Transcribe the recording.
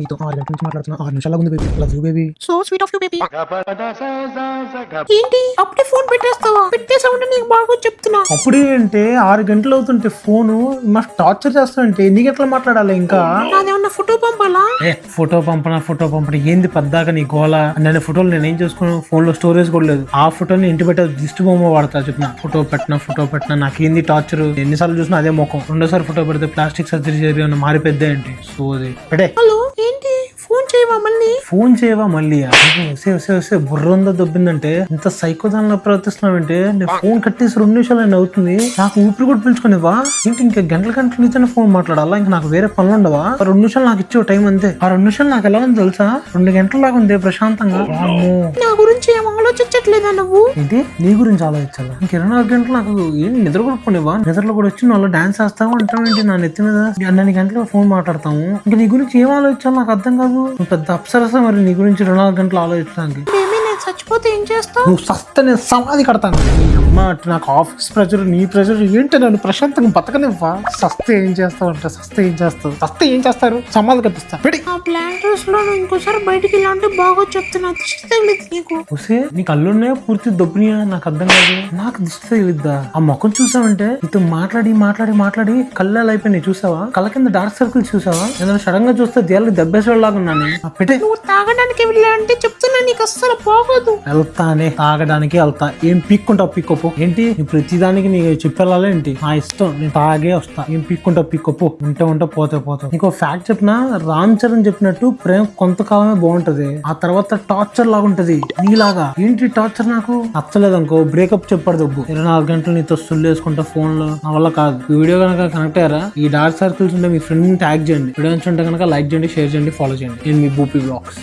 నీతో ఆరు గంటల నుంచి మాట్లాడుతున్నా. ఆరు నిమిషాల ఉంది baby love you baby so sweet of you baby ఏంటి? అప్పుడే ఫోన్ పెట్టేస్తావా? పెట్టేసామంటే నీకు బాగా చెప్తున్నా. అప్పుడే అంటే ఆరు గంటలు అవుతుంటే ఫోను మస్తు టార్చర్ చేస్తానంటే నీకు ఎట్లా మాట్లాడాలి ఇంకా? నాదేమన్నా ఫోటో పంపాలా? ఏ ఫోటో పంపనా ఫోటో పంపడం ఏంది పద్దాక నీ గోల? నేను ఫోటోలు నేను ఏం చేసుకున్నాను ఫోన్లో స్టోరేజ్ కూడా లేదు. ఆ ఫోటోని ఇంటి పెట్టే దిష్టి బొమ్మ వాడతా చెప్పిన. ఫోటో పెట్టినా ఫోటో పెట్టినా? నాకు ఏంది టార్చర్? ఎన్నిసార్లు చూసినా అదే ముఖం. రెండోసారి ఫోటో పెడితే ప్లాస్టిక్ సర్జరీ జరిగి మారిపోద్ది ఏంటి? సో అది. పెడే హలో? చేయవా మళ్ళీ? ఫోన్ చేయవా మళ్ళీ? వసే వసే వసే బుర్ర ఉందో దొబ్బిందంటే ఇంత సైకోదానిలో ప్రవర్తిస్తున్నావంటే? నేను ఫోన్ కట్టేసి రెండు నిమిషాలు అయినా అవుతుంది. నాకు ఊపిరి కూడా పిలుచుకునేవా? ఏంటి ఇంకా గంటల గంటల నుంచి ఫోన్ మాట్లాడాలా? ఇంకా నాకు వేరే పనులు ఉండవా ఆ రెండు నిమిషాలు నాకు ఇచ్చే టైం అంతే. ఆ రెండు నిమిషాలు నాకు ఎలా ఉంది తెలుసా? రెండు గంటల లాగా ఉంది ప్రశాంతంగా. వామ్మో. గురించి ఏం ఆలోచించట్లేదా నువ్వు? ఏంటి? నీ గురించి ఆలోచించాలా? ఇంక ఇరవై నాలుగు గంటలు నాకు ఏం నిద్ర కూడా పోనివా నిద్రలో కూడా వచ్చి వాళ్ళు డాన్స్ వేస్తావు అంటావు ఏంటి? నా నెత్తి మీద అన్ని గంటలు ఫోన్ మాట్లాడతాము. ఇంకా నీ గురించి ఏం ఆలోచించాలో నాకు అర్థం కాదు. నువ్వు పెద్ద అప్సరస మరి నీ గురించి రెండు నాలుగు గంటలు ఆలోచించడానికి. చచ్చిపోతే ఏం చేస్తావు? నువ్వు సస్త నేను సమాధి కడతాను. అమ్మ అటు నాకు ఆఫీస్ ప్రెజర్ నీ ప్రెజర్ ఏంటి నన్ను ప్రశాంతంగా బతకనివ్వా? సస్తే ఏం చేస్తావు అంటే సస్తే ఏం చేస్తావు? సస్తే ఏం చేస్తారు? సమాధి కట్టిస్తా. పెడి ఆ ప్లాన్లో నువ్వు ఇంకోసారి బయటికి ఇలా అంటే బాగా చెప్తున్నా దిష్టి తగిలింది నీకు. కళ్ళున్నాయా పూర్తి దొబ్బినాయా? నాకు అర్థం కాదు. నాకు దిష్టి తగిలిద్దా? ఆ ముఖం చూసావంటే? నీతో మాట్లాడి మాట్లాడి మాట్లాడి కళ్ళాలు అయిపోయినాయి చూసావా? కళ్ళ కింద డార్క్ సర్కిల్స్ చూసావా? నేను సడన్గా చూస్తే దేళ్ళకి దెబ్బేసేలాగా ఉన్నాను. పెట్టే. నువ్వు తాగడానికి వెళ్ళా అంటే చెప్తున్నా నీకు అస్సలు బాగోదు వెళ్తానే తాగడానికి వెళ్తా. ఏం పిక్కుంటావు పిక్కపో? ఏంటి? ప్రతిదానికి నీకు చెప్పెళ్ళాలి ఏంటి? నా ఇష్టం నేను తాగే వస్తా. ఏం పిక్కుంటావు పిక్కపో? ఉంటే ఉంటే పోతే పోతా నీకు ఫ్యాక్ట్ చెప్పిన రామ్ చరణ్ చెప్పినట్టు ప్రేమ కొంతకాలమే బాగుంటది. ఆ తర్వాత టార్చర్ లాగా ఉంటది. నీలాగా. ఏంటి టార్చర్ నాకు? నచ్చలేదు అనుకో బ్రేకప్ చెప్పాడు దబ్బు. ఇరవై నాలుగు గంటలు నీతో సుల్లు వేసుకుంటా ఫోన్లో. నా వల్ల కాదు. ఈ వీడియో కనుక కనెక్ట్ అయ్యారా? ఈ డార్క్ సర్కిల్స్ ఉంటే మీ ఫ్రెండ్ ట్యాగ్ చేయండి. వీడియో ఉంటే కనుక లైక్ చేయండి షేర్ చేయండి ఫాలో చేయండి. నేను మీ బూపీ బ్లాగ్స్